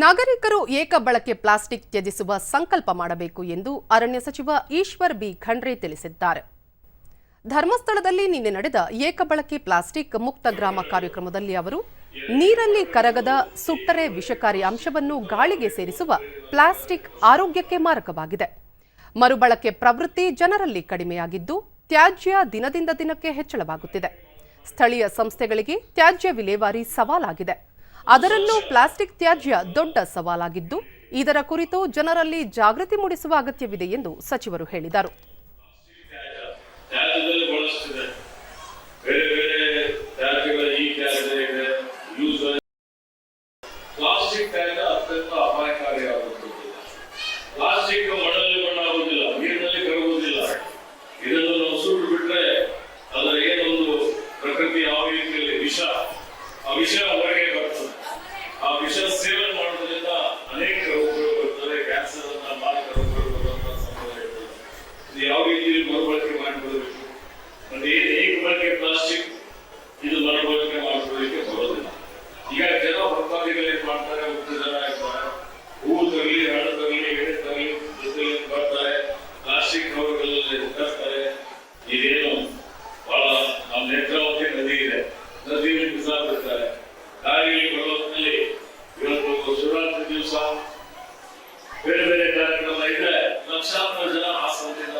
ನಾಗರಿಕರು ಏಕ ಬಳಕೆ ಪ್ಲಾಸ್ಟಿಕ್ ತ್ಯಜಿಸುವ ಸಂಕಲ್ಪ ಮಾಡಬೇಕು ಎಂದು ಅರಣ್ಯ ಸಚಿವ ಈಶ್ವರ್ ಬಿ. ಖಂಡ್ರೆ ತಿಳಿಸಿದ್ದಾರೆ. ಧರ್ಮಸ್ಥಳದಲ್ಲಿ ನಿನ್ನೆ ನಡೆದ ಏಕಬಳಕೆ ಪ್ಲಾಸ್ಟಿಕ್ ಮುಕ್ತ ಗ್ರಾಮ ಕಾರ್ಯಕ್ರಮದಲ್ಲಿ ಅವರು, ನೀರಲ್ಲಿ ಕರಗದ ಸುಟ್ಟರೆ ವಿಷಕಾರಿ ಅಂಶವನ್ನು ಗಾಳಿಗೆ ಸೇರಿಸುವ ಪ್ಲಾಸ್ಟಿಕ್ ಆರೋಗ್ಯಕ್ಕೆ ಮಾರಕವಾಗಿದೆ. ಮರುಬಳಕೆ ಪ್ರವೃತ್ತಿ ಜನರಲ್ಲಿ ಕಡಿಮೆಯಾಗಿದ್ದು, ತ್ಯಾಜ್ಯ ದಿನದಿಂದ ದಿನಕ್ಕೆ ಹೆಚ್ಚಳವಾಗುತ್ತಿದೆ. ಸ್ಥಳೀಯ ಸಂಸ್ಥೆಗಳಿಗೆ ತ್ಯಾಜ್ಯ ವಿಲೇವಾರಿ ಸವಾಲಾಗಿದೆ. ಅದರಲ್ಲೂ ಪ್ಲಾಸ್ಟಿಕ್ ತ್ಯಾಜ್ಯ ದೊಡ್ಡ ಸವಾಲಾಗಿದ್ದು, ಇದರ ಕುರಿತು ಜನರಲ್ಲಿ ಜಾಗೃತಿ ಮೂಡಿಸುವ ಅಗತ್ಯವಿದೆ ಎಂದು ಸಚಿವರು ಹೇಳಿದರು. ಪ್ಲಾಸ್ಟಿಕ್ ಅತ್ಯಂತ ಅಪಾಯಕಾರಿಯಾಗುತ್ತದೆ ಪ್ಲಾಸ್ಟಿಕ್ ಇದು ಯಾವ ರೀತಿಯಲ್ಲಿ ಮರುಬಳಕೆ ಮಾಡಿಕೊಳ್ಳಬೇಕು ಮತ್ತೆ ಏನು ಏಕ ಬಳಕೆ ಪ್ಲಾಸ್ಟಿಕ್ ಇದು ಮರುಬಳಕೆ ಮಾಡಿಕೊಳ್ಳಲಿಕ್ಕೆ ಬರೋದಿಲ್ಲ ಈಗ ಜನ ಹೊರತಾದಿಗಳು ಏನ್ ಮಾಡ್ತಾರೆ ಉತ್ತು ಜನ ಇರ್ತಾರೆ ಹೂವು ತರಲಿ ಹಣ್ಣು ತರಲಿ ಎಣ್ಣೆ ತರಲಿ ಜೊತೆಲಿ ಬರ್ತಾರೆ ಪ್ಲಾಸ್ಟಿಕ್ ಕವರ್ಗಳಲ್ಲಿ ತರ್ತಾರೆ ಇದೇನು ಬಹಳ ನಮ್ಮ ನೇತ್ರಾವತಿ ನದಿ ಇದೆ ನದಿಯಲ್ಲಿ ಬಿಸಾಡ್ತಾರೆ ದಾರಿಯಲ್ಲಿ ಬರೋ ಹೊತ್ತಿನಲ್ಲಿ ಇವತ್ತು ಶಿವರಾತ್ರಿ ದಿವಸ ಬೇರೆ ಬೇರೆ ಕಾರ್ಯಕ್ರಮ ಇದ್ರೆ ಲಕ್ಷಾಂತರ ಜನ ಹಾಸನದಿಂದ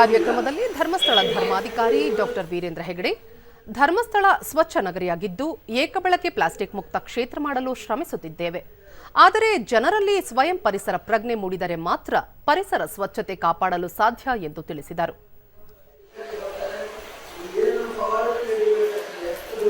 ಕಾರ್ಯಕ್ರಮದಲ್ಲಿ ಧರ್ಮಸ್ಥಳ ಧರ್ಮಾಧಿಕಾರಿ ಡಾಕ್ಟರ್ ವೀರೇಂದ್ರ ಹೆಗಡೆ. ಧರ್ಮಸ್ಥಳ ಸ್ವಚ್ಛ ನಗರಿಯಾಗಿದ್ದು, ಏಕಬಳಕೆ ಪ್ಲಾಸ್ಟಿಕ್ ಮುಕ್ತ ಕ್ಷೇತ್ರ ಮಾಡಲು ಶ್ರಮಿಸುತ್ತಿದ್ದೇವೆ. ಆದರೆ ಜನರಲ್ಲಿ ಸ್ವಯಂ ಪರಿಸರ ಪ್ರಜ್ಞೆ ಮೂಡಿದರೆ ಮಾತ್ರ ಪರಿಸರ ಸ್ವಚ್ಛತೆ ಕಾಪಾಡಲು ಸಾಧ್ಯ ಎಂದು ತಿಳಿಸಿದರು. ಏನು ಪವಾಡಕ್ಕೆ ಎಷ್ಟು